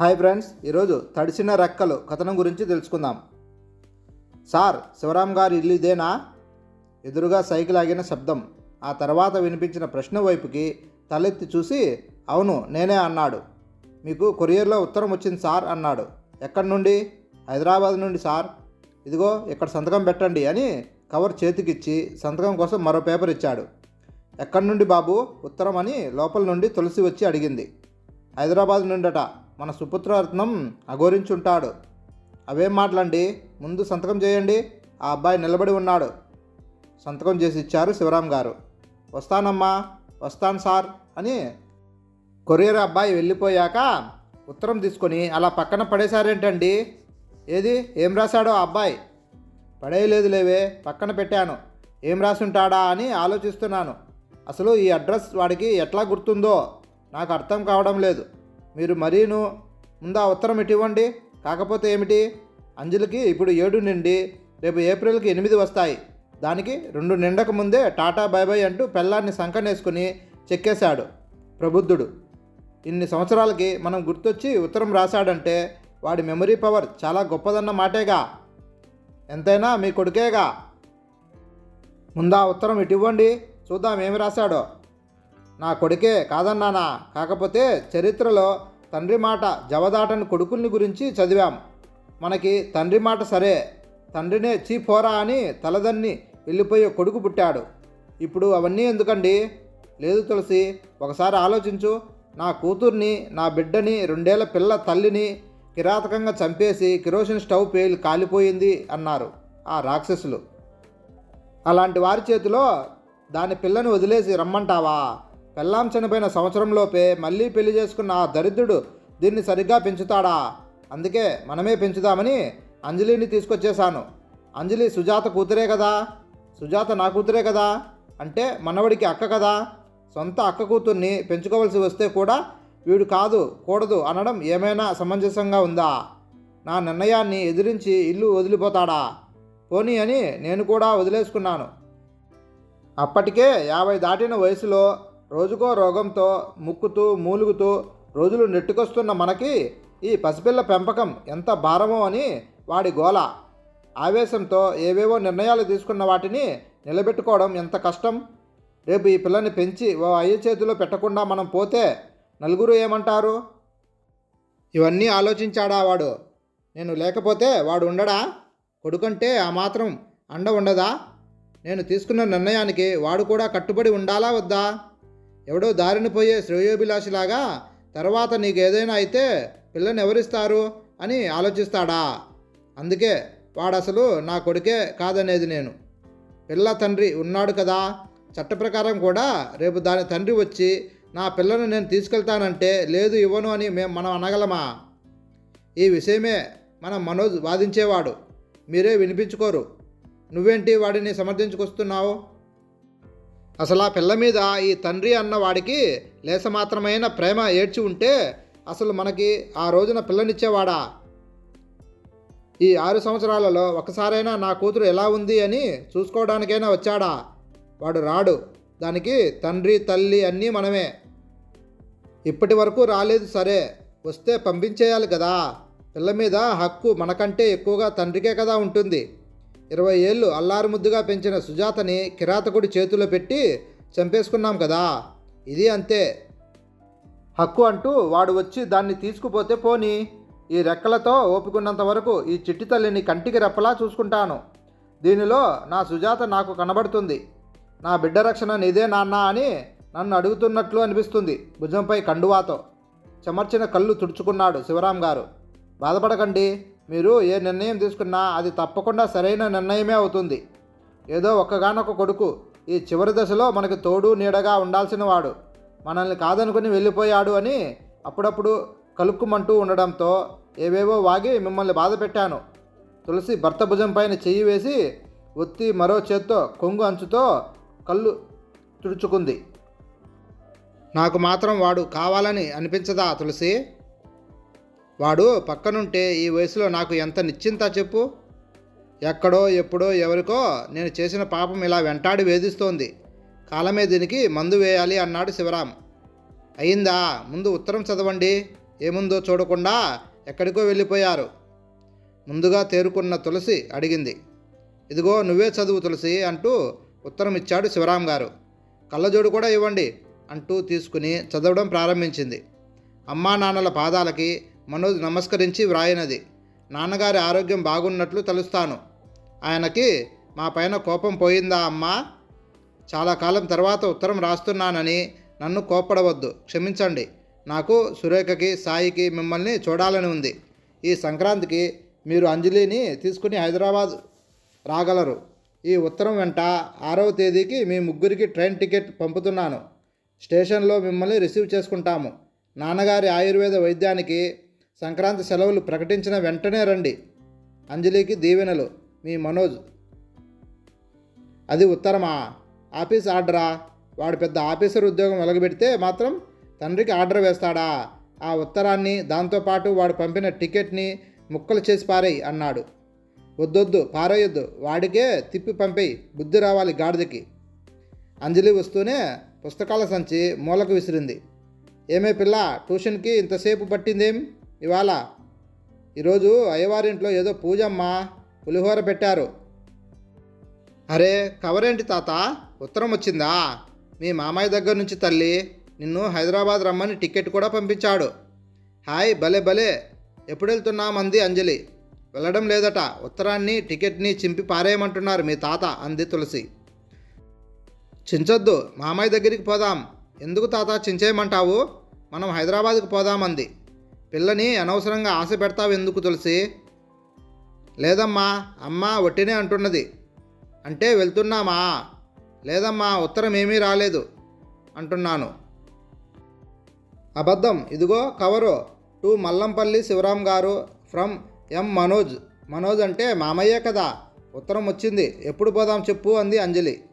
Hi friends ఈరోజు తడిసిన రెక్కలు కథనం గురించి తెలుసుకుందాం. సార్ శివరాం గారి ఇల్లు ఇదేనా ఎదురుగా సైకిల్ ఆగిన శబ్దం. ఆ తర్వాత వినిపించిన ప్రశ్న వైపుకి తలెత్తి చూసి అవును నేనే అన్నాడు. మీకు కొరియర్లో ఉత్తరం వచ్చింది సార్ అన్నాడు. ఎక్కడి నుండి? హైదరాబాద్ నుండి సార్. ఇదిగో ఇక్కడ సంతకం పెట్టండి అని కవర్ చేతికిచ్చి సంతకం కోసం మరో పేపర్ ఇచ్చాడు. ఎక్కడి నుండి బాబు? ఉత్తరం అని లోపల నుండి తులసి వచ్చి అడిగింది. హైదరాబాద్ నుండట. మన సుపుత్రరత్నం అఘోరించుంటాడు. అవేం మాటలండి? ముందు సంతకం చేయండి. ఆ అబ్బాయి నిలబడి ఉన్నాడు. సంతకం చేసి ఇచ్చారు శివరాం గారు. వస్తానమ్మా వస్తాను సార్ అని కొరియర్ అబ్బాయి వెళ్ళిపోయాక ఉత్తరం తీసుకొని అలా పక్కన పడేశారేంటండి? ఏది? ఏం రాశాడో ఆ అబ్బాయి? పడేయలేదు లేవే పక్కన పెట్టాను. ఏం రాసుంటాడా అని ఆలోచిస్తున్నాను. అసలు ఈ అడ్రస్ వాడికి ఎట్లా గుర్తుందో నాకు అర్థం కావడం లేదు. మీరు మరీను ముందు ఆ ఉత్తరం ఇటివ్వండి. కాకపోతే ఏమిటి? అంజలికి ఇప్పుడు ఏడు నుండి రేపు ఏప్రిల్కి ఎనిమిది వస్తాయి. దానికి రెండు నిండక ముందే టాటా బై బై అంటూ పెళ్ళాన్ని సంకనేసుకుని చెక్కేశాడు ప్రబుద్ధుడు. ఇన్ని సంవత్సరాలకి మనం గుర్తొచ్చి ఉత్తరం రాశాడంటే వాడి మెమరీ పవర్ చాలా గొప్పదన్న మాటేగా. ఎంతైనా మీ కొడుకేగా. ముందా ఉత్తరం ఇటు ఇవ్వండి చూద్దాం ఏమి రాశాడో. నా కొడుకే కాదన్నానా కాకపోతే చరిత్రలో తండ్రి మాట జవదాటని కొడుకుల్ని గురించి చదివాం. మనకి తండ్రి మాట సరే తండ్రినే చీపోరా అని తలదన్ని వెళ్ళిపోయే కొడుకు పుట్టాడు. ఇప్పుడు అవన్నీ ఎందుకండి? లేదు తులసి ఒకసారి ఆలోచించు. నా కూతుర్ని నా బిడ్డని రెండేళ్ళ పిల్ల తల్లిని కిరాతకంగా చంపేసి కిరోసిన్ స్టవ్ పేలు కాలిపోయింది అన్నారు ఆ రాక్షసులు. అలాంటి వారి చేతిలో దాని పిల్లని వదిలేసి రమ్మంటావా? పెళ్ళాం చనిపోయిన సంవత్సరంలోపే మళ్ళీ పెళ్ళి చేసుకున్న ఆ దరిద్రుడు దీన్ని సరిగ్గా పెంచుతాడా? అందుకే మనమే పెంచుదామని అంజలిని తీసుకొచ్చేశాను. అంజలి సుజాత కూతురే కదా? సుజాత నా కూతురే కదా? అంటే మనవడికి అక్క కదా? సొంత అక్క కూతుర్ని పెంచుకోవలసి వస్తే కూడా వీడు కాదు కూడదు అనడం ఏమైనా సమంజసంగా ఉందా? నా నిర్ణయాన్ని ఎదిరించి ఇల్లు వదిలిపోతాడా? పోనీ అని నేను కూడా వదిలేసుకున్నాను. అప్పటికే యాభై దాటిన వయసులో రోజుకో రోగంతో ముక్కుతూ మూలుగుతూ రోజులు నెట్టుకొస్తున్న మనకి ఈ పసిపిల్ల పెంపకం ఎంత భారమో అని వాడి గోల ఆవేశంతో ఏవేవో నిర్ణయాలు తీసుకున్న వాటిని నిలబెట్టుకోవడం ఎంత కష్టం? రేపు ఈ పిల్లని పెంచి ఓ అయ్య చేతిలో పెట్టకుండా మనం పోతే నలుగురు ఏమంటారు? ఇవన్నీ ఆలోచించాడా వాడు? నేను లేకపోతే వాడు ఉండడా? కొడుకంటే ఆ మాత్రం అండ ఉండదా? నేను తీసుకున్న నిర్ణయానికి వాడు కూడా కట్టుబడి ఉండాలా వద్దా? ఎవడో దారిన పోయే శ్రేయోభిలాషిలాగా తర్వాత నీకు ఏదైనా అయితే పిల్లని ఎవరిస్తారు? అని ఆలోచిస్తాడా. అందుకే వాడసలు నా కొడుకే కాదనేది నేను. పిల్ల తండ్రి ఉన్నాడు కదా చట్ట ప్రకారం కూడా రేపు దాని తండ్రి వచ్చి నా పిల్లను నేను తీసుకెళ్తానంటే లేదు ఇవ్వను అని మేము మనం అనగలమా? ఈ విషయమే మన మనోజ్ వాదించేవాడు. మీరే వినిపించుకోరు. నువ్వేంటి వాడిని సమర్థించుకొస్తున్నావు? అసలు ఆ పిల్ల మీద ఈ తండ్రి అన్న వాడికి లేసమాత్రమైన ప్రేమ ఏడ్చి ఉంటే అసలు మనకి ఆ రోజున పిల్లనిచ్చేవాడా? ఈ ఆరు సంవత్సరాలలో ఒకసారైనా నా కూతురు ఎలా ఉంది అని చూసుకోవడానికైనా వచ్చాడా? వాడు రాడు. దానికి తండ్రి తల్లి అన్నీ మనమే. ఇప్పటి వరకు రాలేదు సరే. వస్తే పంపించేయాలి కదా. పిల్ల మీద హక్కు మనకంటే ఎక్కువగా తండ్రికే కదా ఉంటుంది. ఇరవై ఏళ్ళు అల్లారు ముద్దుగా పెంచిన సుజాతని కిరాతకుడి చేతిలో పెట్టి చంపేసుకున్నాం కదా. ఇది అంతే. హక్కు అంటూ వాడు వచ్చి దాన్ని తీసుకుపోతే పోని. ఈ రెక్కలతో ఓపుకున్నంత వరకు ఈ చిట్టి తల్లిని కంటికి రెప్పలా చూసుకుంటాను. దీనిలో నా సుజాత నాకు కనబడుతుంది. నా బిడ్డ రక్షణ నీదే నాన్న అని నన్ను అడుగుతున్నట్లు అనిపిస్తుంది భుజంపై కండువాతో. చెమర్చిన కళ్ళు తుడుచుకున్నాడు శివరాం గారు. బాధపడకండి. మీరు ఏ నిర్ణయం తీసుకున్నా అది తప్పకుండా సరైన నిర్ణయమే అవుతుంది. ఏదో ఒక్కగానొక్క కొడుకు ఈ చివరి దశలో మనకి తోడు నీడగా ఉండాల్సిన వాడు మనల్ని కాదనుకుని వెళ్ళిపోయాడు అని అప్పుడప్పుడు కలుక్కుమంటూ ఉండడంతో ఏవేవో వాగి మిమ్మల్ని బాధ పెట్టాను. తులసి భర్త భుజం పైన చెయ్యి వేసి ఒత్తి మరో చేత్తో కొంగు అంచుతో కళ్ళు తుడుచుకుంది. నాకు మాత్రం వాడు కావాలని అనిపించదా తులసి? వాడు పక్కనుంటే ఈ వయసులో నాకు ఎంత నిశ్చింత చెప్పు? ఎక్కడో ఎప్పుడో ఎవరికో నేను చేసిన పాపం ఇలా వెంటాడి వేధిస్తోంది. కాలమే దీనికి మందు వేయాలి అన్నాడు శివరాం. అయిందా? ముందు ఉత్తరం చదవండి. ఏముందో చూడకుండా ఎక్కడికో వెళ్ళిపోయారు. ముందుగా తేరుకున్న తులసి అడిగింది. ఇదిగో నువ్వే చదువు తులసి అంటూ ఉత్తరం ఇచ్చాడు శివరాం గారు. కళ్ళజోడు కూడా ఇవ్వండి అంటూ తీసుకుని చదవడం ప్రారంభించింది. అమ్మా నాన్నల పాదాలకి మనోజ్ నమస్కరించి వ్రాయినది. నాన్నగారి ఆరోగ్యం బాగున్నట్లు తలుస్తాను. ఆయనకి మా పైన కోపం పోయిందా అమ్మా? చాలా కాలం తర్వాత ఉత్తరం రాస్తున్నానని నన్ను కోప్పడవద్దు. క్షమించండి. నాకు సురేఖకి సాయికి మిమ్మల్ని చూడాలని ఉంది. ఈ సంక్రాంతికి మీరు అంజలిని తీసుకుని హైదరాబాద్ రాగలరు. ఈ ఉత్తరం వెంట ఆరవ తేదీకి మీ ముగ్గురికి ట్రైన్ టికెట్ పంపుతున్నాను. స్టేషన్లో మిమ్మల్ని రిసీవ్ చేసుకుంటాము. నాన్నగారి ఆయుర్వేద వైద్యానికి సంక్రాంతి సెలవులు ప్రకటించిన వెంటనే రండి. అంజలికి దీవెనలు. మీ మనోజ్. అది ఉత్తరమా? ఆఫీస్ ఆర్డరా? వాడు పెద్ద ఆఫీసర్ ఉద్యోగం వెలగబెడితే మాత్రం తండ్రికి ఆర్డర్ వేస్తాడా? ఆ ఉత్తరాన్ని దాంతోపాటు వాడు పంపిన టికెట్ని ముక్కలు చేసి పారేయి అన్నాడు. వద్దొద్దు పారేయొద్దు. వాడికే తిప్పి పంపేయి. బుద్ధి రావాలి గాడిదకి. అంజలి వస్తూనే పుస్తకాల సంచి మూలకు విసిరింది. ఏమే పిల్ల ట్యూషన్కి ఇంతసేపు పట్టిందేం? ఇవాళ ఈరోజు అయ్యవారింట్లో ఏదో పూజమ్మా పులిహోర పెట్టారు. అరే కవరేంటి తాత? ఉత్తరం వచ్చిందా? మీ మామయ్య దగ్గర నుంచి తల్లి నిన్ను హైదరాబాద్ రమ్మని టికెట్ కూడా పంపించాడు. హాయ్ భలే భలే. ఎప్పుడు వెళ్తున్నామంది అంజలి? వెళ్ళడం లేదట. ఉత్తరాన్ని టికెట్ని చింపి పారేయమంటున్నారు మీ తాత అంది తులసి. చించొద్దు మామయ్య దగ్గరికి పోదాం. ఎందుకు తాత చించేయమంటావు? మనం హైదరాబాద్కి పోదామంది పిల్లని అనవసరంగా ఆశ పెడతావు ఎందుకు తులసి? లేదమ్మా అమ్మ ఒట్టినే అంటున్నది. అంటే వెళ్తున్నామా? లేదమ్మా ఉత్తరం ఏమీ రాలేదు అంటున్నాను. అబద్ధం. ఇదిగో కవరు. టు మల్లంపల్లి శివరాం గారు ఫ్రమ్ ఎం మనోజ్. మనోజ్ అంటే మామయ్యే కదా. ఉత్తరం వచ్చింది. ఎప్పుడు పోదాం చెప్పు అంది అంజలి.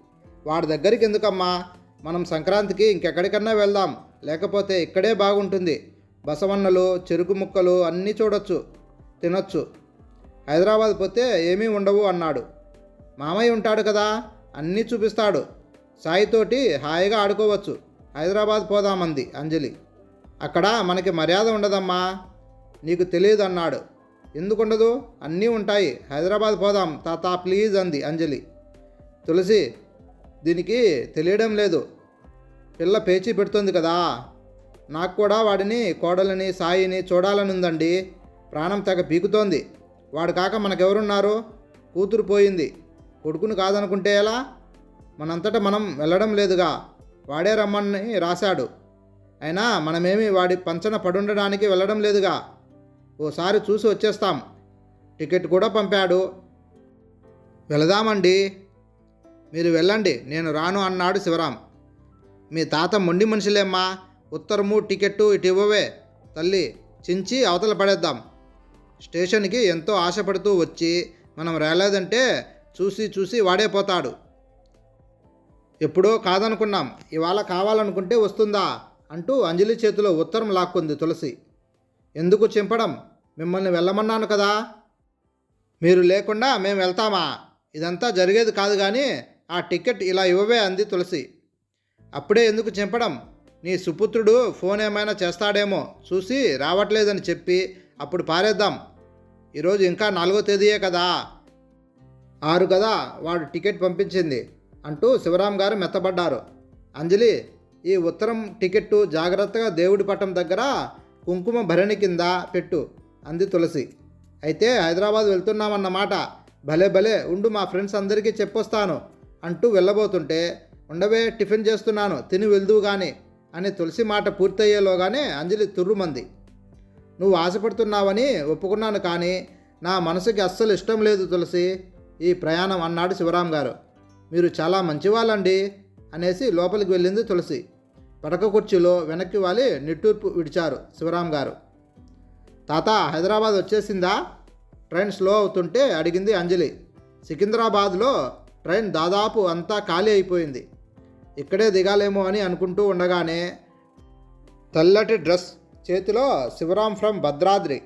వాడి దగ్గరికి ఎందుకమ్మా? మనం సంక్రాంతికి ఇంకెక్కడికన్నా వెళ్దాం. లేకపోతే ఇక్కడే బాగుంటుంది. బసవన్నలు చెరుకు ముక్కలు అన్నీ చూడొచ్చు తినొచ్చు. హైదరాబాద్ పోతే ఏమీ ఉండవు అన్నాడు. మామయ్య ఉంటాడు కదా అన్నీ చూపిస్తాడు. సాయితోటి హాయిగా ఆడుకోవచ్చు. హైదరాబాద్ పోదామంది అంజలి. అక్కడ మనకి మర్యాద ఉండదమ్మా. నీకు తెలియదు అన్నాడు. ఎందుకుండదు? అన్నీ ఉంటాయి. హైదరాబాద్ పోదాం తాత ప్లీజ్ అంది అంజలి. తులసి దీనికి తెలియడం లేదు. పిల్ల పేచీ పెడుతుంది కదా. నాకు కూడా వాడిని కోడలని సాయిని చూడాలని ఉందండి ప్రాణం తెగ పీకుతోంది. వాడు కాక మనకెవరున్నారు? కూతురు పోయింది. కొడుకును కాదనుకుంటే ఎలా? మనంతటా మనం వెళ్ళడం లేదుగా. వాడే రమ్మని రాశాడు. అయినా మనమేమి వాడి పంచన పడుండడానికి వెళ్ళడం లేదుగా. ఓసారి చూసి వచ్చేస్తాం. టికెట్ కూడా పంపాడు. వెళదామండి. మీరు వెళ్ళండి. నేను రాను అన్నాడు శివరాం. మీ తాత మొండి మనుషులేమ్మా. ఉత్తరము టికెట్టు ఇటు ఇవ్వవే తల్లి చించి అవతల పడేద్దాం. స్టేషన్కి ఎంతో ఆశపడుతూ వచ్చి మనం రాలేదంటే చూసి చూసి వాడే పోతాడు. ఎప్పుడో కాదనుకున్నాం ఇవాళ కావాలనుకుంటే వస్తుందా అంటూ అంజలి చేతిలో ఉత్తరం లాక్కుంది తులసి. ఎందుకు చింపడం? మిమ్మల్ని వెళ్ళమన్నాను కదా. మీరు లేకుండా మేము వెళ్తామా? ఇదంతా జరిగేది కాదు కానీ ఆ టికెట్ ఇలా ఇవ్వవే అంది తులసి. అప్పుడే ఎందుకు చింపడం? నీ సుపుత్రుడు ఫోన్ ఏమైనా చేస్తాడేమో చూసి రావట్లేదని చెప్పి అప్పుడు పారేద్దాం. ఈరోజు ఇంకా నాలుగో తేదీయే కదా. ఆరు కదా వాడు టికెట్ పంపించింది అంటూ శివరాం గారు మెత్తబడ్డారు. అంజలి ఈ ఉత్తరం టికెట్టు జాగ్రత్తగా దేవుడి పట్టం దగ్గర కుంకుమ భరణి కింద పెట్టు అంది తులసి. అయితే హైదరాబాద్ వెళ్తున్నామన్నమాట. భలే భలే ఉండు మా ఫ్రెండ్స్ అందరికీ చెప్పొస్తాను అంటూ వెళ్ళబోతుంటే ఉండవే టిఫిన్ చేస్తున్నాను తిని వెళ్దువు కానీ అని తులసి మాట పూర్తయ్యేలోగానే అంజలి తుర్రుమంది. నువ్వు ఆశపడుతున్నావని ఒప్పుకున్నాను కానీ నా మనసుకి అస్సలు ఇష్టం లేదు తులసి ఈ ప్రయాణం అన్నాడు శివరాం గారు. మీరు చాలా మంచివాళ్ళండి అనేసి లోపలికి వెళ్ళింది తులసి. పడక కుర్చీలో వెనక్కి వాలి నిట్టూర్పు విడిచారు శివరాం గారు. తాత హైదరాబాద్ వచ్చేసిందా? ట్రైన్ స్లో అవుతుంటే అడిగింది అంజలి. సికింద్రాబాద్లో ట్రైన్ దాదాపు అంతా ఖాళీ అయిపోయింది. ఇక్కడే దిగాలేమో అని అనుకుంటూ ఉండగానే తెల్లటి డ్రెస్ చేతిలో శివరాం ఫ్రమ్ భద్రాద్రి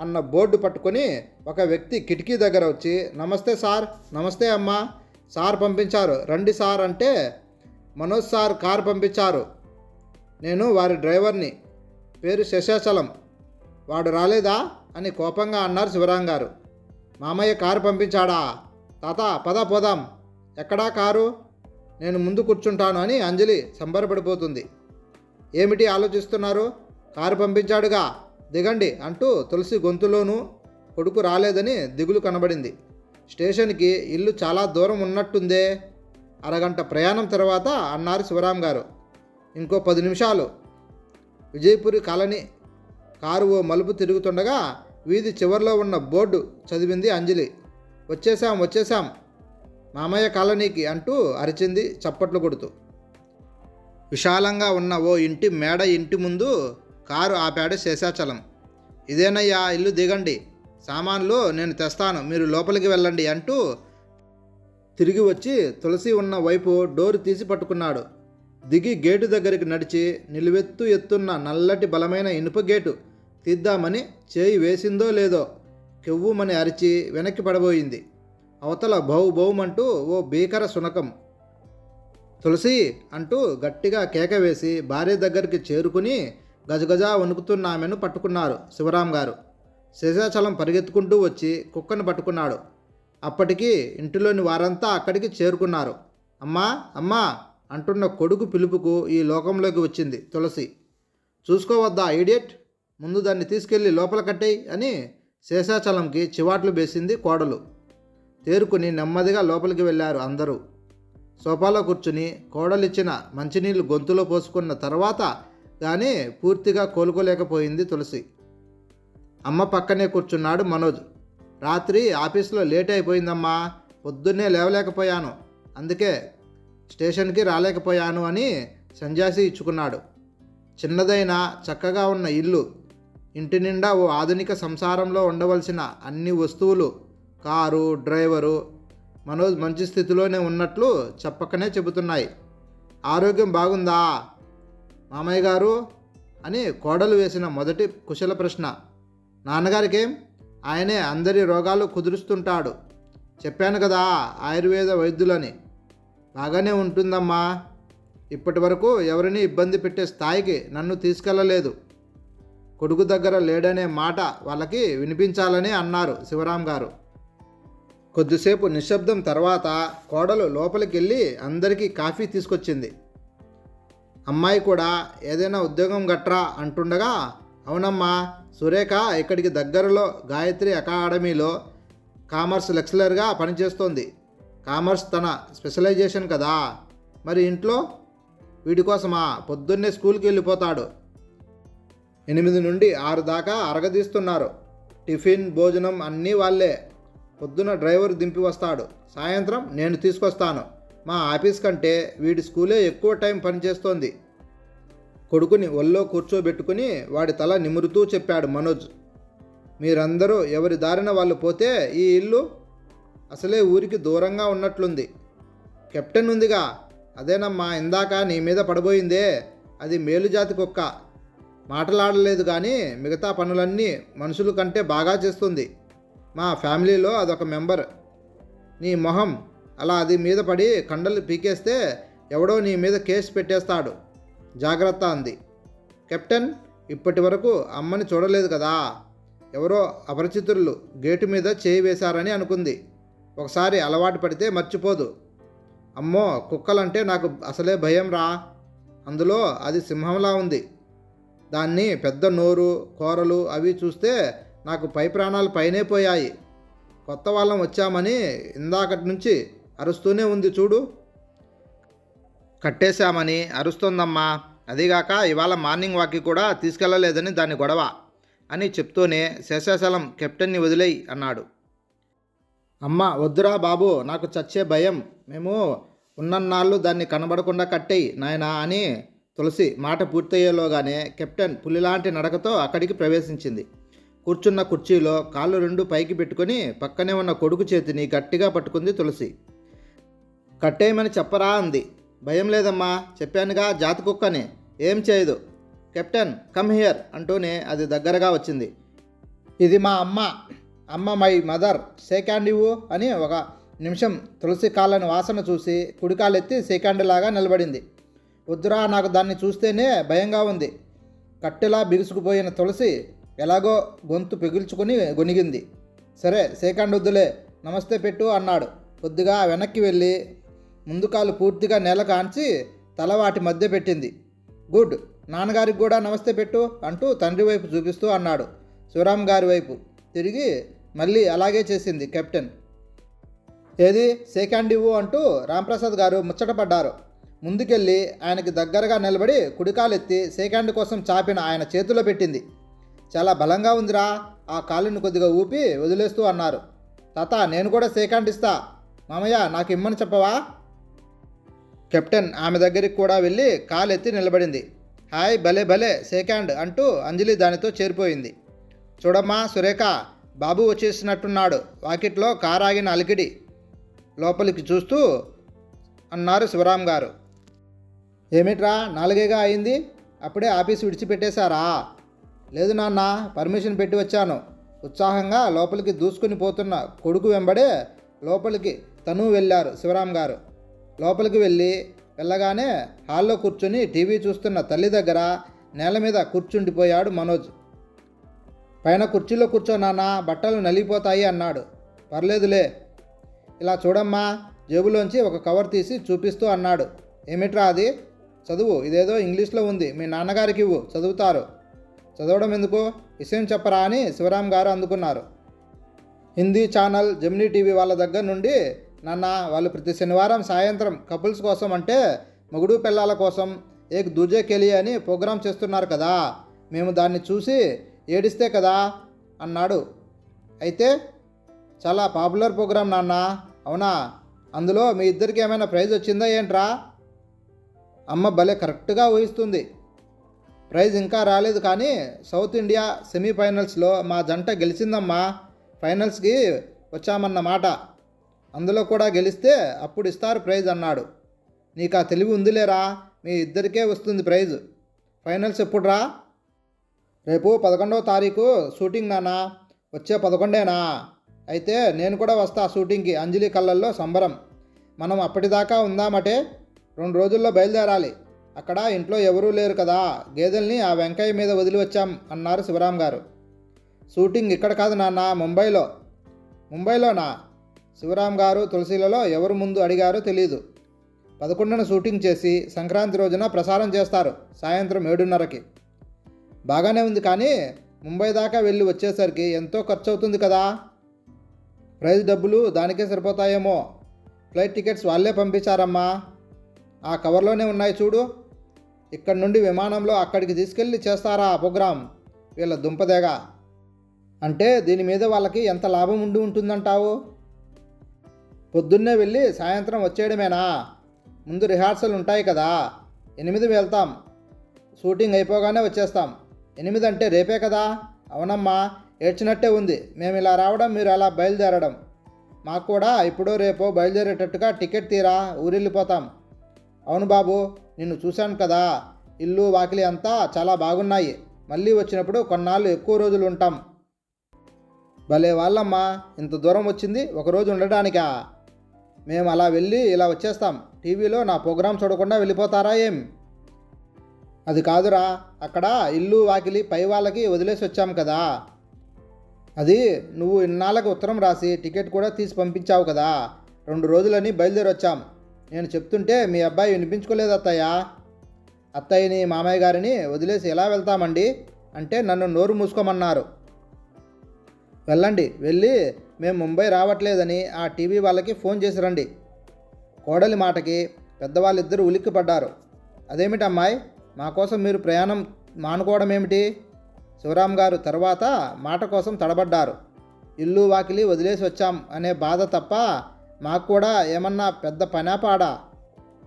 అన్న బోర్డు పట్టుకొని ఒక వ్యక్తి కిటికీ దగ్గర వచ్చి నమస్తే సార్ నమస్తే అమ్మా సార్ పంపించారు. రండి సార్ అంటే మనోజ్ సార్ కార్ పంపించారు. నేను వారి డ్రైవర్ని. పేరు శశాచలం. వాడు రాలేదా? అని కోపంగా అన్నారు శివరాం గారు. మామయ్య కారు పంపించాడా? తాత పద పోదాం. ఎక్కడా కారు? నేను ముందు కూర్చుంటాను అని అంజలి సంబరపడిపోతుంది. ఏమిటి ఆలోచిస్తున్నారు? కారు పంపించాడుగా. దిగండి అంటూ తులసి గొంతులోనూ కొడుకు రాలేదని దిగులు కనబడింది. స్టేషన్కి ఇల్లు చాలా దూరం ఉన్నట్టుందే. అరగంట ప్రయాణం తర్వాత అన్నారు శివరాం గారు. ఇంకో పది నిమిషాలు. విజయపురి కాలనీ కారు ఓ మలుపు తిరుగుతుండగా వీధి చివర్లో ఉన్న బోర్డు చదివింది అంజలి. వచ్చేసాం వచ్చేసాం మామయ్య కాలనీకి అంటూ అరిచింది చప్పట్లు కొడుతూ. విశాలంగా ఉన్న ఓ ఇంటి మేడ ఇంటి ముందు కారు ఆపాడు శేషాచలం. ఇదేనయ్యా ఇల్లు దిగండి. సామాన్లు నేను తెస్తాను. మీరు లోపలికి వెళ్ళండి అంటూ తిరిగి వచ్చి తులసి ఉన్న వైపు డోరు తీసి పట్టుకున్నాడు. దిగి గేటు దగ్గరికి నడిచి నిలువెత్తు ఎత్తున్న నల్లటి బలమైన ఇనుప గేటు తీద్దామని చేయి వేసిందో లేదో కెవ్వుమని అరిచి వెనక్కి పడబోయింది. అవతల బౌ బౌమంటూ ఓ భీకర శునకం. తులసి అంటూ గట్టిగా కేక వేసి భార్య దగ్గరికి చేరుకుని గజగజా వణుకుతున్న ఆమెను పట్టుకున్నారు శివరాం గారు. శేషాచలం పరిగెత్తుకుంటూ వచ్చి కుక్కను పట్టుకున్నాడు. అప్పటికి ఇంటిలోని వారంతా అక్కడికి చేరుకున్నారు. అమ్మా అమ్మా అంటున్న కొడుకు పిలుపుకు ఈ లోకంలోకి వచ్చింది తులసి. చూసుకోవద్దా ఐడియట్ ముందు దాన్ని తీసుకెళ్ళి లోపల కట్టేయి అని శేషాచలంకి చివాట్లు వేసింది కోడలు. తేరుకుని నెమ్మదిగా లోపలికి వెళ్ళారు అందరూ. సోఫాలో కూర్చుని కోడలిచ్చిన మంచినీళ్ళు గొంతులో పోసుకున్న తర్వాత కానీ పూర్తిగా కోలుకోలేకపోయింది తులసి. అమ్మ పక్కనే కూర్చున్నాడు మనోజ్. రాత్రి ఆఫీస్లో లేట్ అయిపోయిందమ్మా పొద్దున్నే లేవలేకపోయాను అందుకే స్టేషన్కి రాలేకపోయాను అని సంజాసి ఇచ్చుకున్నాడు. చిన్నదైన చక్కగా ఉన్న ఇల్లు ఇంటి నిండా ఓ ఆధునిక సంసారంలో ఉండవలసిన అన్ని వస్తువులు కారు డ్రైవరు మనోజ్ మంచి స్థితిలోనే ఉన్నట్లు చెప్పకనే చెబుతున్నాయి. ఆరోగ్యం బాగుందా? మామయ్య గారు అని కోడలు వేసిన మొదటి కుశల ప్రశ్న. నాన్నగారికేం? ఆయనే అందరి రోగాలు కుదురుస్తుంటాడు. చెప్పాను కదా ఆయుర్వేద వైద్యులని. బాగానే ఉంటుందమ్మా. ఇప్పటి వరకు ఎవరిని ఇబ్బంది పెట్టే స్థాయికి నన్ను తీసుకెళ్ళలేదు కొడుకు దగ్గర లేడనే మాట వాళ్ళకి వినిపించాలని అన్నారు శివరాం గారు. కొద్దిసేపు నిశ్శబ్దం తర్వాత కోడలు లోపలికి వెళ్ళి అందరికీ కాఫీ తీసుకొచ్చింది. అమ్మాయి కూడా ఏదైనా ఉద్యోగం గట్రా అంటుండగా అవునమ్మా సురేఖ ఇక్కడికి దగ్గరలో గాయత్రి అకాడమీలో కామర్స్ లెక్చరర్గా పనిచేస్తోంది. కామర్స్ తన స్పెషలైజేషన్ కదా. మరి ఇంట్లో వీడి కోసమా? పొద్దున్నే స్కూల్కి వెళ్ళిపోతాడు. ఎనిమిది నుండి ఆరు దాకా అరగదీస్తున్నారు. టిఫిన్ భోజనం అన్నీ వాళ్ళే. పొద్దున డ్రైవర్ దింపి వస్తాడు. సాయంత్రం నేను తీసుకొస్తాను. మా ఆఫీస్ కంటే వీడి స్కూలే ఎక్కువ టైం పనిచేస్తోంది కొడుకుని ఒళ్ళో కూర్చోబెట్టుకుని వాడి తల నిమురుతూ చెప్పాడు మనోజ్. మీరందరూ ఎవరి దారిన వాళ్ళు పోతే ఈ ఇల్లు అసలే ఊరికి దూరంగా ఉన్నట్లుంది. కెప్టెన్ ఉందిగా. అదేనమ్మా ఇందాక నీ మీద పడబోయిందే. అది మేలుజాతి కుక్క. మాటలాడలేదు కానీ మిగతా పనులన్నీ మనుషుల కంటే బాగా చేస్తుంది. మా ఫ్యామిలీలో అదొక మెంబర్. నీ మొహం అలా అది మీద పడి కండలు పీకేస్తే ఎవడో నీ మీద కేసు పెట్టేస్తాడు. జాగ్రత్త అంది. కెప్టెన్ ఇప్పటి వరకు అమ్మని చూడలేదు కదా. ఎవరో అపరిచితులు గేటు మీద చేయి వేశారని అనుకుంది. ఒకసారి అలవాటు పడితే మర్చిపోదు. అమ్మో కుక్కలంటే నాకు అసలే భయం రా. అందులో అది సింహంలా ఉంది. దాన్ని పెద్ద నోరు కూరలు అవి చూస్తే నాకు పై ప్రాణాలు పైనే పోయాయి. కొత్త వాళ్ళం వచ్చామని ఇందాకటి నుంచి అరుస్తూనే ఉంది చూడు. కట్టేశామని అరుస్తోందమ్మా. అదిగాక ఇవాళ మార్నింగ్ వాక్కి కూడా తీసుకెళ్ళలేదని దాని గొడవ అని చెప్తూనే శేషాచలం కెప్టెన్ని వదిలేయి అన్నాడు. అమ్మ వద్దురా బాబు నాకు చచ్చే భయం. మేము ఉన్నన్నాళ్ళు దాన్ని కనబడకుండా కట్టేయి నాయనా అని తులసి మాట పూర్తయ్యేలోగానే కెప్టెన్ పులిలాంటి నడకతో అక్కడికి ప్రవేశించింది. కూర్చున్న కుర్చీలో కాళ్ళు రెండు పైకి పెట్టుకుని పక్కనే ఉన్న కొడుకు చేతిని గట్టిగా పట్టుకుంది తులసి. కట్టేయమని చెప్పరా అంది. భయం లేదమ్మా చెప్పానుగా జాతి కుక్కని ఏం చేయదు. కెప్టెన్ కమ్ హియర్ అంటూనే అది దగ్గరగా వచ్చింది. ఇది మా అమ్మ. అమ్మ మై మదర్. సేకాండ్ ఇవ్వు అని ఒక నిమిషం తులసి కాళ్ళని వాసన చూసి కుడికాలెత్తి సేకాండ్ లాగా నిలబడింది. వద్దురా నాకు దాన్ని చూస్తేనే భయంగా ఉంది. కట్టెలా బిగుసుకుపోయిన తులసి ఎలాగో గొంతు పెగుల్చుకొని గొనిగింది సరే సేకండ్ వద్దులే నమస్తే పెట్టు అన్నాడు. కొద్దిగా వెనక్కి వెళ్ళి ముందు కాలు పూర్తిగా నేల కాంచి తల వాటి మధ్య పెట్టింది. గుడ్ నాన్నగారికి కూడా నమస్తే పెట్టు అంటూ తండ్రి వైపు చూపిస్తూ అన్నాడు. శివరామ్ గారి వైపు తిరిగి మళ్ళీ అలాగే చేసింది కెప్టెన్. ఏది సేకండ్ ఇవ్వు అంటూ రాంప్రసాద్ గారు ముచ్చటపడ్డారు ముందుకెళ్ళి ఆయనకి దగ్గరగా నిలబడి కుడికాలెత్తి సేకండ్ కోసం చాపిన ఆయన చేతిలో పెట్టింది. చాలా బలంగా ఉందిరా. ఆ కాలుని కొద్దిగా ఊపి వదిలేస్తూ అన్నారు. తాత నేను కూడా సేకాండ్ ఇస్తా. మామయ్య నాకు ఇమ్మని చెప్పవా? కెప్టెన్ ఆమె దగ్గరికి కూడా వెళ్ళి కాలెత్తి నిలబడింది. హాయ్ భలే భలే సేకాండ్ అంటూ అంజలి దానితో చేరిపోయింది. చూడమ్మా సురేఖ బాబు వచ్చేసినట్టున్నాడు. వాకిట్లో కారాగిన అలికిడి లోపలికి చూస్తూ అన్నారు శివరాం గారు. ఏమిట్రా నాలుగేగా అయింది? అప్పుడే ఆఫీస్ విడిచిపెట్టేశారా? లేదు నాన్న పర్మిషన్ పెట్టి వచ్చాను. ఉత్సాహంగా లోపలికి దూసుకుని పోతున్న కొడుకు వెంబడే లోపలికి తను వెళ్ళారు శివరాం గారు. లోపలికి వెళ్ళి వెళ్ళగానే హాల్లో కూర్చుని టీవీ చూస్తున్న తల్లి దగ్గర నేల మీద కూర్చుండిపోయాడు మనోజ్. పైన కుర్చీలో కూర్చో నాన్న బట్టలు నలిగిపోతాయి అన్నాడు. పర్లేదులే. ఇలా చూడమ్మా జేబులోంచి ఒక కవర్ తీసి చూపిస్తూ అన్నాడు. ఏమిట్రా అది? చదువు ఇదేదో ఇంగ్లీష్లో ఉంది. మీ నాన్నగారికి ఇవ్వు చదువుతారు. చదవడం ఎందుకు? విషయం చెప్పరా అని శివరాం గారు అందుకున్నారు. హిందీ ఛానల్ జమినీ టీవీ వాళ్ళ దగ్గర నుండి నాన్న వాళ్ళు ప్రతి శనివారం సాయంత్రం కపుల్స్ కోసం అంటే మొగుడు పిల్లల కోసం ఏక్ దూజే కెలి అని ప్రోగ్రాం చేస్తున్నారు కదా మేము దాన్ని చూసి ఏడిస్తే కదా అన్నాడు. అయితే చాలా పాపులర్ ప్రోగ్రాం నాన్న అవునా? అందులో మీ ఇద్దరికి ఏమైనా ప్రైజ్ వచ్చిందా ఏంట్రా? అమ్మ భలే కరెక్ట్గా ఊహిస్తుంది. ప్రైజ్ ఇంకా రాలేదు కానీ సౌత్ ఇండియా సెమీఫైనల్స్లో మా జంట గెలిచిందమ్మా. ఫైనల్స్కి వచ్చామన్నమాట. అందులో కూడా గెలిస్తే అప్పుడు ఇస్తారు ప్రైజ్ అన్నాడు. నీకు ఆ తెలివి ఉందిలేరా? మీ ఇద్దరికే వస్తుంది ప్రైజ్. ఫైనల్స్ ఎప్పుడురా? రేపు పదకొండవ తారీఖు షూటింగ్ నాన్న. వచ్చే పదకొండేనా? అయితే నేను కూడా వస్తా షూటింగ్కి అంజలి కళ్ళల్లో సంబరం. మనం అప్పటిదాకా ఉందామటే. రెండు రోజుల్లో బయలుదేరాలి. అక్కడ ఇంట్లో ఎవరూ లేరు కదా గేదెల్ని ఆ వెంకయ్య మీద వదిలి వచ్చాం అన్నారు శివరాం గారు. షూటింగ్ ఇక్కడ కాదు నాన్న ముంబైలో. ముంబైలోనా? శివరాం గారు తులసిలలో ఎవరు ముందు అడిగారో తెలియదు పదకొండున షూటింగ్ చేసి సంక్రాంతి రోజున ప్రసారం చేస్తారు సాయంత్రం ఏడున్నరకి. బాగానే ఉంది కానీ ముంబై దాకా వెళ్ళి వచ్చేసరికి ఎంతో ఖర్చు అవుతుంది కదా. ప్రైజ్ డబ్బులు దానికే సరిపోతాయేమో. ఫ్లైట్ టికెట్స్ వాళ్ళే పంపించారమ్మా. ఆ కవర్లోనే ఉన్నాయి చూడు. ఇక్కడ నుండి విమానంలో అక్కడికి తీసుకెళ్ళి చేస్తారా ప్రోగ్రాం? వీళ్ళ దుంపదేగా. అంటే దీని మీద వాళ్ళకి ఎంత లాభం ఉండి ఉంటుందంటావు? పొద్దున్నే వెళ్ళి సాయంత్రం వచ్చేయడమేనా? ముందు రిహార్సల్ ఉంటాయి కదా. ఎనిమిది వెళ్తాం. షూటింగ్ అయిపోగానే వచ్చేస్తాం. ఎనిమిది అంటే రేపే కదా? అవునమ్మా ఏడ్చినట్టే ఉంది. మేము ఇలా రావడం మీరు అలా బయలుదేరడం. మాకు కూడా ఇప్పుడో రేపో బయలుదేరేటట్టుగా టికెట్ తీరా ఊరెళ్ళిపోతాం. అవును బాబు నిన్ను చూశాను కదా. ఇల్లు వాకిలి అంతా చాలా బాగున్నాయి. మళ్ళీ వచ్చినప్పుడు కొన్నాళ్ళు ఎక్కువ రోజులు ఉంటాం. భలే వాళ్ళమ్మా ఇంత దూరం వచ్చింది ఒకరోజు ఉండడానికా? మేము అలా వెళ్ళి ఇలా వచ్చేస్తాం. టీవీలో నా ప్రోగ్రాం చూడకుండా వెళ్ళిపోతారా ఏం? అది కాదురా అక్కడ ఇల్లు వాకిలి పై వాళ్ళకి వదిలేసి వచ్చాం కదా. అది నువ్వు ఇన్నాళ్ళకి ఉత్తరం రాసి టికెట్ కూడా తీసి పంపించావు కదా. రెండు రోజులని బయలుదేరి వచ్చాం నేను చెప్తుంటే మీ అబ్బాయి వినిపించుకోలేదు అత్తయ్య. అత్తయ్యని మామయ్య గారిని వదిలేసి ఎలా వెళ్తామండి? అంటే నన్ను నోరు మూసుకోమన్నారు. వెళ్ళండి వెళ్ళి మేము ముంబై రావట్లేదని ఆ టీవీ వాళ్ళకి ఫోన్ చేసి రండి. కోడలి మాటకి పెద్దవాళ్ళిద్దరూ ఉలిక్కిపడ్డారు. అదేమిటి అమ్మాయి? మా కోసం మీరు ప్రయాణం మానుకోవడం ఏమిటి? శివరాం గారు తర్వాత మాట కోసం తడబడ్డారు. ఇల్లు వాకిలి వదిలేసి వచ్చాం అనే బాధ తప్ప మాకు కూడా ఏమన్నా పెద్ద పనా పాడా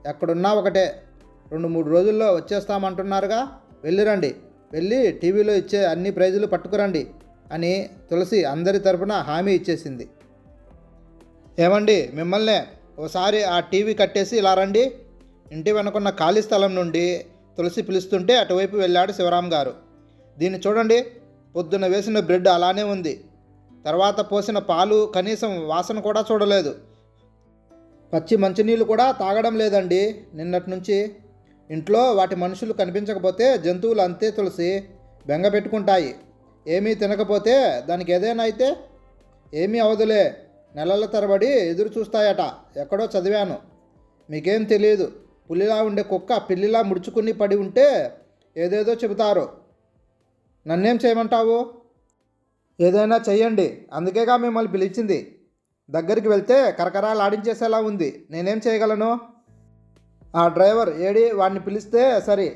ఎక్కడున్నా ఒకటే. రెండు మూడు రోజుల్లో వచ్చేస్తామంటున్నారుగా. వెళ్ళిరండి. వెళ్ళి టీవీలో ఇచ్చే అన్ని ప్రైజులు పట్టుకురండి అని తులసి అందరి తరపున హామీ ఇచ్చేసింది. ఏమండి మిమ్మల్నే ఓసారి ఆ టీవీ కట్టేసి ఇలా రండి. ఇంటి వెనుకున్న ఖాళీ స్థలం నుండి తులసి పిలుస్తుంటే అటువైపు వెళ్ళాడు శివరాం గారు. దీన్ని చూడండి పొద్దున వేసిన బ్రెడ్ అలానే ఉంది. తర్వాత పోసిన పాలు కనీసం వాసన కూడా చూడలేదు. పచ్చి మంచినీళ్ళు కూడా తాగడం లేదండి. నిన్నటి నుంచి ఇంట్లో వాటి మనుషులు కనిపించకపోతే జంతువులు అంతే తులసి బెంగ పెట్టుకుంటాయి. ఏమీ తినకపోతే దానికి ఏదైనా అయితే ఏమీ అవదులే. నెలల తరబడి ఎదురు చూస్తాయట. ఎక్కడో చదివాను. మీకేం తెలియదు పులిలా ఉండే కుక్క పిల్లిలా ముడుచుకుని పడి ఉంటే ఏదేదో చెబుతారు. నన్నేం చేయమంటావు? ఏదైనా చెయ్యండి. అందుకేగా మిమ్మల్ని పిలిచింది. దగ్గరికి వెళ్తే కరకరాలు ఆడించేసేలా ఉంది. నేనేం చేయగలను? ఆ డ్రైవర్ ఏడి వాడిని పిలిస్తే సరి.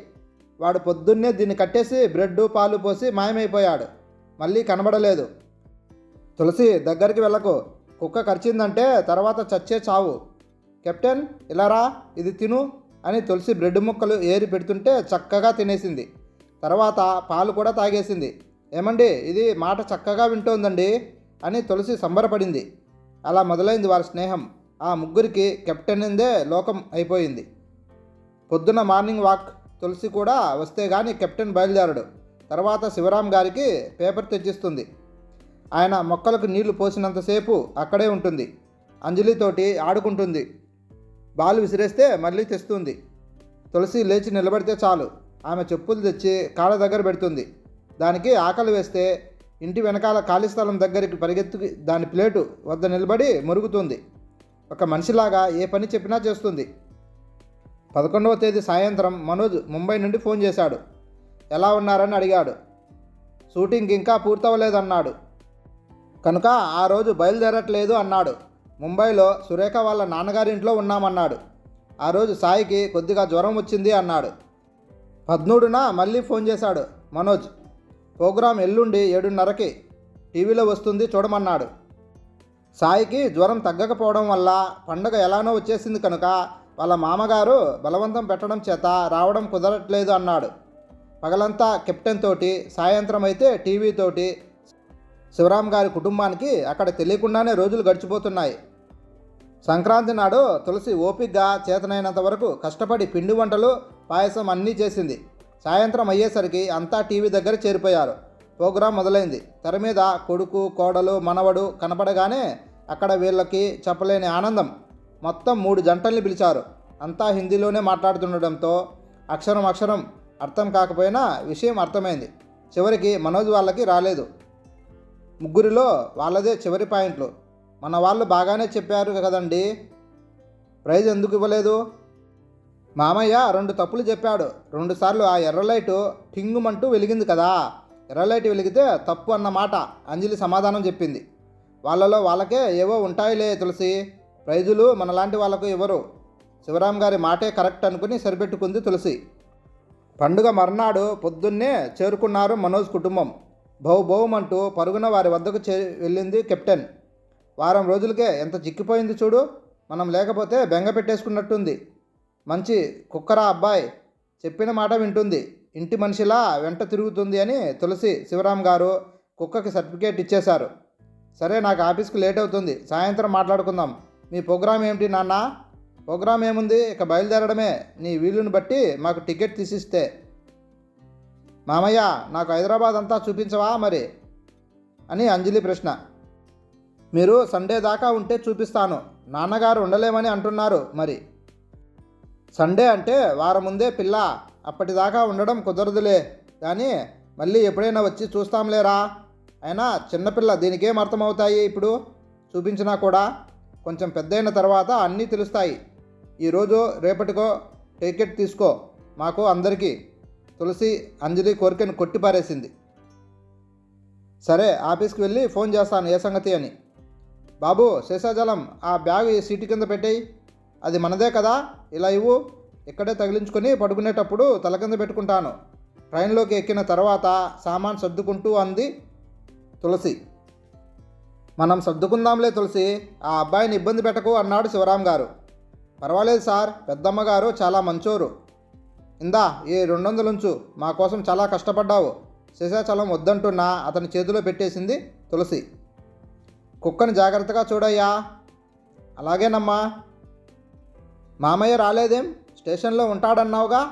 వాడు పొద్దున్నే దీన్ని కట్టేసి బ్రెడ్ పాలు పోసి మాయమైపోయాడు. మళ్ళీ కనబడలేదు. తులసి దగ్గరికి వెళ్ళకు. కుక్క కరిచిందంటే తర్వాత చచ్చే చావు. కెప్టెన్ ఇలారా ఇది తిను అని తులసి బ్రెడ్ ముక్కలు ఏరి పెడుతుంటే చక్కగా తినేసింది. తర్వాత పాలు కూడా తాగేసింది. ఏమండి ఇది మాట చక్కగా వింటోందండి అని తులసి సంబరపడింది. అలా మొదలైంది వారి స్నేహం. ఆ ముగ్గురికి కెప్టెన్ ఇందే లోకం అయిపోయింది. పొద్దున మార్నింగ్ వాక్ తులసి కూడా వస్తే గాని కెప్టెన్ బయలుదేరడు. తర్వాత శివరాం గారికి పేపర్ తెచ్చిస్తుంది. ఆయన మొక్కలకు నీళ్ళు పోసినంతసేపు అక్కడే ఉంటుంది. అంజలితోటి ఆడుకుంటుంది. బాలు విసిరేస్తే మళ్ళీ తెస్తుంది. తులసి లేచి నిలబడితే చాలు. ఆమె చెప్పులు తెచ్చి కాళ్ళ దగ్గర పెడుతుంది. దానికి ఆకలి వేస్తే ఇంటి వెనకాల ఖాళీ స్థలం దగ్గరికి పరిగెత్తుకి దాని ప్లేటు వద్ద నిలబడి మురుగుతుంది. ఒక మనిషిలాగా ఏ పని చెప్పినా చేస్తుంది. పదకొండవ తేదీ సాయంత్రం మనోజ్ ముంబై నుండి ఫోన్ చేశాడు. ఎలా ఉన్నారని అడిగాడు. షూటింగ్ ఇంకా పూర్తవలేదన్నాడు. కనుక ఆ రోజు బయలుదేరట్లేదు అన్నాడు. ముంబైలో సురేఖ వాళ్ళ నాన్నగారింట్లో ఉన్నామన్నాడు. ఆ రోజు సాయికి కొద్దిగా జ్వరం వచ్చింది అన్నాడు. పద్మూడున మళ్ళీ ఫోన్ చేశాడు. మనోజ్ ప్రోగ్రాం ఎల్లుండి ఏడున్నరకి టీవీలో వస్తుంది చూడమన్నాడు. సాయికి జ్వరం తగ్గకపోవడం వల్ల పండగ ఎలానో వచ్చేసింది కనుక వాళ్ళ మామగారు బలవంతం పెట్టడం చేత రావడం కుదరట్లేదు అన్నాడు. పగలంతా కెప్టెన్ తోటి సాయంత్రం అయితే టీవీతోటి శివరామ్ శివరాం గారి కుటుంబానికి అక్కడ తెలియకుండానే రోజులు గడిచిపోతున్నాయి. సంక్రాంతి నాడు తులసి ఓపిగ్గా చేతనైనంత వరకు కష్టపడి పిండి వంటలు పాయసం అన్నీ చేసింది. సాయంత్రం అయ్యేసరికి అంతా టీవీ దగ్గర చేరిపోయారు. ప్రోగ్రాం మొదలైంది. తెర మీద కొడుకు కోడలు మనవడు కనపడగానే అక్కడ వీళ్ళకి చెప్పలేని ఆనందం. మొత్తం మూడు జంటల్ని పిలిచారు. అంతా హిందీలోనే మాట్లాడుతుండడంతో అక్షరం అక్షరం అర్థం కాకపోయినా విషయం అర్థమైంది. చివరికి మనోజ్ వాళ్ళకి రాలేదు. ముగ్గురిలో వాళ్ళదే చివరి పాయింట్లు. మన వాళ్ళు బాగానే చెప్పారు కదండి. ప్రైజ్ ఎందుకు ఇవ్వలేదు? మామయ్య రెండు తప్పులు చెప్పాడు. రెండుసార్లు ఆ ఎర్ర లైటు టింగుమంటూ వెలిగింది కదా. ఎర్ర లైట్ వెలిగితే తప్పు అన్నమాట అంజలి సమాధానం చెప్పింది. వాళ్ళలో వాళ్ళకే ఏవో ఉంటాయిలే తులసి. ప్రైజులు మనలాంటి వాళ్ళకు ఇవ్వరు. శివరాం గారి మాటే కరెక్ట్ అనుకుని సరిపెట్టుకుంది తులసి. పండుగ మర్నాడు పొద్దున్నే చేరుకున్నారు మనోజ్ కుటుంబం. బహు బహుమంటూ పరుగున వారి వద్దకు చే వెళ్ళింది కెప్టెన్. వారం రోజులకే ఎంత చిక్కిపోయింది చూడు. మనం లేకపోతే బెంగ పెట్టేసుకున్నట్టుంది మంచి కుక్కరా అబ్బాయి చెప్పిన మాట వింటుంది. ఇంటి మనిషిలా వెంట తిరుగుతుంది అని తులసి శివరాం గారు కుక్కకి సర్టిఫికేట్ ఇచ్చేశారు. సరే నాకు ఆఫీస్కి లేట్ అవుతుంది. సాయంత్రం మాట్లాడుకుందాం. మీ ప్రోగ్రామ్ ఏమిటి నాన్న? ప్రోగ్రామ్ ఏముంది? ఇక బయలుదేరడమే. నీ వీలుని బట్టి మాకు టికెట్ తీసిస్తే. మామయ్య నాకు హైదరాబాద్ అంతా చూపించవా మరి? అని అంజలి ప్రశ్న. మీరు సండే దాకా ఉంటే చూపిస్తాను. నాన్నగారు ఉండలేమని అంటున్నారు మరి. సండే అంటే వారం ముందే పిల్ల అప్పటిదాకా ఉండడం కుదరదులే. కానీ మళ్ళీ ఎప్పుడైనా వచ్చి చూస్తాంలేరా? అయినా చిన్నపిల్ల దీనికేం అర్థమవుతాయి ఇప్పుడు? చూపించినా కూడా కొంచెం పెద్దయిన తర్వాత అన్నీ తెలుస్తాయి. ఈరోజు రేపటికో టికెట్ తీసుకో. మాకు అందరికీ తులసి అంజలి కోరికను కొట్టిపారేసింది. సరే ఆఫీస్కి వెళ్ళి ఫోన్ చేస్తాను ఏ సంగతి అని. బాబు శేషాజలం ఆ బ్యాగ్ ఈ సీటు కింద పెట్టేయి. అది మనదే కదా? ఇలా ఇవ్వు. ఇక్కడే తగిలించుకొని పడుకునేటప్పుడు తల కింద పెట్టుకుంటాను. ట్రైన్లోకి ఎక్కిన తర్వాత సామాన్ సర్దుకుంటూ అంది తులసి. మనం సర్దుకుందాంలే తులసి. ఆ అబ్బాయిని ఇబ్బంది పెట్టకు అన్నాడు శివరాం గారు. పర్వాలేదు సార్ పెద్దమ్మ గారు చాలా మంచోరు. ఇందా ఈ రెండు వందలుంచు మా కోసం చాలా కష్టపడ్డావు. శేషాచలం వద్దంటున్నా అతని చేతిలో పెట్టేసింది తులసి. కుక్కని జాగ్రత్తగా చూడయ్యా. అలాగేనమ్మా. మామయ్య రాలేదేం? స్టేషన్లో ఉంటాడన్నావుగా?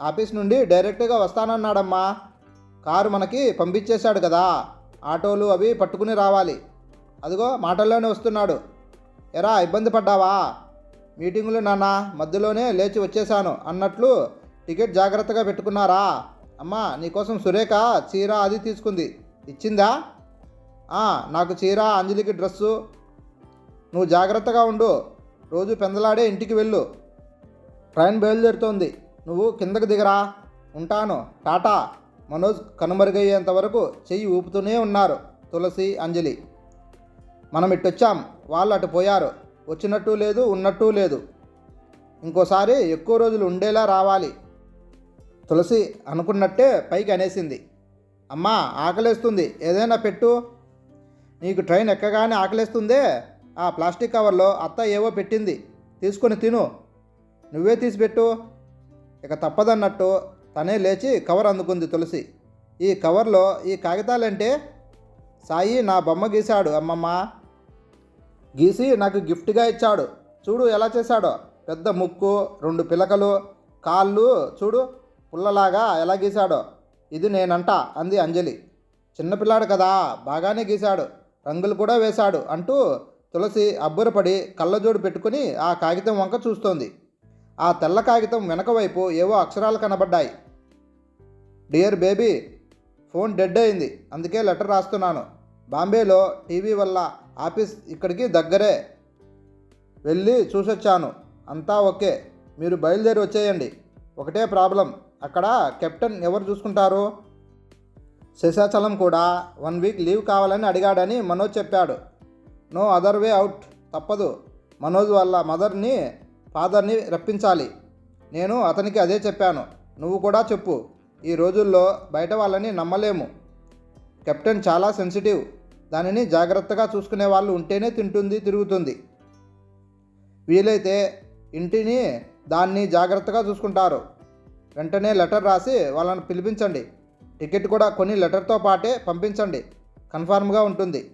ఆఫీస్ నుండి డైరెక్ట్గా వస్తానన్నాడమ్మా. కారు మనకి పంపించేశాడు కదా. ఆటోలు అవి పట్టుకుని రావాలి. అదిగో మాటల్లోనే వస్తున్నాడు. ఎరా ఇబ్బంది పడ్డావా? మీటింగులు నాన్న మధ్యలోనే లేచి వచ్చేశాను అన్నట్లు టికెట్ జాగ్రత్తగా పెట్టుకున్నారా? అమ్మా నీకోసం సురేఖ చీర అది తీసుకుంది. ఇచ్చిందా? నాకు చీర అంజలికి డ్రెస్సు. నువ్వు జాగ్రత్తగా ఉండు. రోజు పెందలాడే ఇంటికి వెళ్ళు. ట్రైన్ బయలుదేరుతోంది. నువ్వు కిందకు దిగరా. ఉంటాను. టాటా. మనోజ్ కనుమరుగయ్యేంత వరకు చెయ్యి ఊపుతూనే ఉన్నారు తులసి అంజలి. మనం ఇట్టొచ్చాం. వాళ్ళు అటు పోయారు. వచ్చినట్టు లేదు ఉన్నట్టు లేదు. ఇంకోసారి ఎక్కువ రోజులు ఉండేలా రావాలి. తులసి అనుకున్నట్టే పైకి అనేసింది. అమ్మా ఆకలేస్తుంది. ఏదైనా పెట్టు. నీకు ట్రైన్ ఎక్కగానే ఆకలేస్తుందే. ఆ ప్లాస్టిక్ కవర్లో అత్త ఏవో పెట్టింది. తీసుకొని తిను. నువ్వే తీసిపెట్టు. ఇక తప్పదన్నట్టు తనే లేచి కవర్ అందుకుంది తులసి. ఈ కవర్లో ఈ కాగితాలంటే సాయి నా బొమ్మ గీశాడు అమ్మమ్మ. గీసి నాకు గిఫ్ట్గా ఇచ్చాడు. చూడు ఎలా చేశాడో. పెద్ద ముక్కు రెండు పిలకలు కాళ్ళు చూడు పుల్లలాగా ఎలా గీశాడో. ఇది నేనంట అంది అంజలి. చిన్నపిల్లాడు కదా బాగానే గీశాడు. రంగులు కూడా వేశాడు అంటూ తులసి అబ్బురపడి కళ్ళజోడు పెట్టుకుని ఆ కాగితం వంక చూస్తోంది. ఆ తెల్ల కాగితం వెనక వైపు ఏవో అక్షరాలు కనబడ్డాయి. డియర్ బేబీ ఫోన్ డెడ్ అయింది. అందుకే లెటర్ రాస్తున్నాను. బాంబేలో టీవీ వల్ల ఆఫీస్ ఇక్కడికి దగ్గరే. వెళ్ళి చూసొచ్చాను. అంతా ఓకే. మీరు బయలుదేరి వచ్చేయండి. ఒకటే ప్రాబ్లం. అక్కడ కెప్టెన్ ఎవరు చూసుకుంటారు? శశాచలం కూడా వన్ వీక్ లీవ్ కావాలని అడిగాడని మనోజ్ చెప్పాడు. No other way out. తప్పదు. మనోజ్ వాళ్ళ మదర్ని ఫాదర్ని రప్పించాలి. నేను అతనికి అదే చెప్పాను. నువ్వు కూడా చెప్పు. ఈ రోజుల్లో బయట వాళ్ళని నమ్మలేము. కెప్టెన్ చాలా సెన్సిటివ్. దానిని జాగ్రత్తగా చూసుకునే వాళ్ళు ఉంటేనే తింటుంది తిరుగుతుంది. వీలైతే ఇంటిని దాన్ని జాగ్రత్తగా చూసుకుంటారు. వెంటనే లెటర్ రాసి వాళ్ళని పిలిపించండి. టికెట్ కూడా కొన్ని లెటర్తో పాటే పంపించండి. కన్ఫామ్గా ఉంటుంది.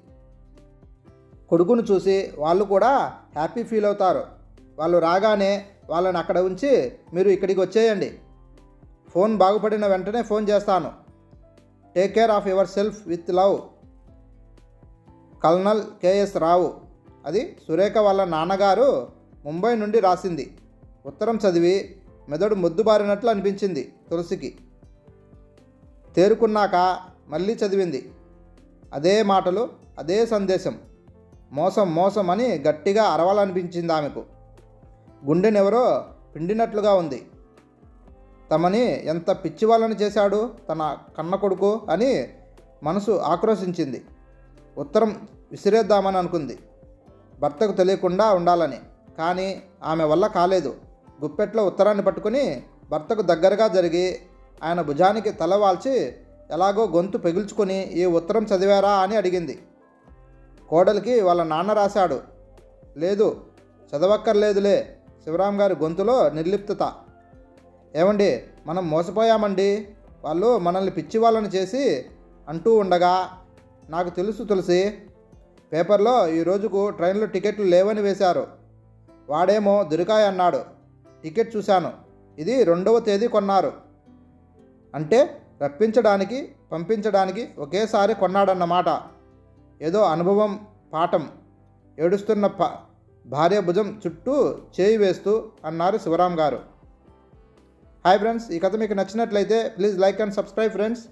కొడుకును చూసి వాళ్ళు కూడా హ్యాపీ ఫీల్ అవుతారు. వాళ్ళు రాగానే వాళ్ళని అక్కడ ఉంచి మీరు ఇక్కడికి వచ్చేయండి. ఫోన్ బాగుపడిన వెంటనే ఫోన్ చేస్తాను. Take care of yourself with love. Colonel KS Rao. అది సురేఖ వాళ్ళ నాన్నగారు ముంబై నుండి రాసింది. ఉత్తరం చదివి మెదడు మొద్దుబారినట్లు అనిపించింది తులసికి. తేరుకున్నాక మళ్ళీ చదివింది. అదే మాటలు అదే సందేశం. మోసం మోసం అని గట్టిగా అరవాలనిపించింది ఆమెకు. గుండెనెవరో పిండినట్లుగా ఉంది. తమని ఎంత పిచ్చివాళ్ళని చేశాడు తన కన్న కొడుకు అని మనసు ఆక్రోశించింది. ఉత్తరం విసిరేద్దామని అనుకుంది. భర్తకు తెలియకుండా ఉండాలని. కానీ ఆమె వల్ల కాలేదు. గుప్పెట్లో ఉత్తరాన్ని పట్టుకుని భర్తకు దగ్గరగా జరిగి ఆయన భుజానికి తల వాల్చి ఎలాగో గొంతు పెగుల్చుకొని ఈ ఉత్తరం చదివారా అని అడిగింది. కోడలికి వాళ్ళ నాన్న రాశాడు. లేదు చదవక్కర్లేదులే శివరాం గారి గొంతులో నిర్లిప్తత. ఏమండి మనం మోసపోయామండి? వాళ్ళు మనల్ని పిచ్చి వాళ్ళని చేసి అంటూ ఉండగా నాకు తెలుసు తులసి పేపర్లో ఈ రోజుకు ట్రైన్లో టికెట్లు లేవని వేశారు. వాడేమో దొరికాయ అన్నాడు. టికెట్ చూశాను. ఇది రెండవ తేదీ కొన్నారు. అంటే రప్పించడానికి పంపించడానికి ఒకేసారి కొన్నాడన్నమాట. ఏదో అనుభవం పాఠం ఏడుస్తున్న ప భార్య భుజం చుట్టూ చేయి వేస్తూ అన్నారు శివరాం గారు. హాయ్ ఫ్రెండ్స్ ఈ కథ మీకు నచ్చినట్లయితే please like and subscribe friends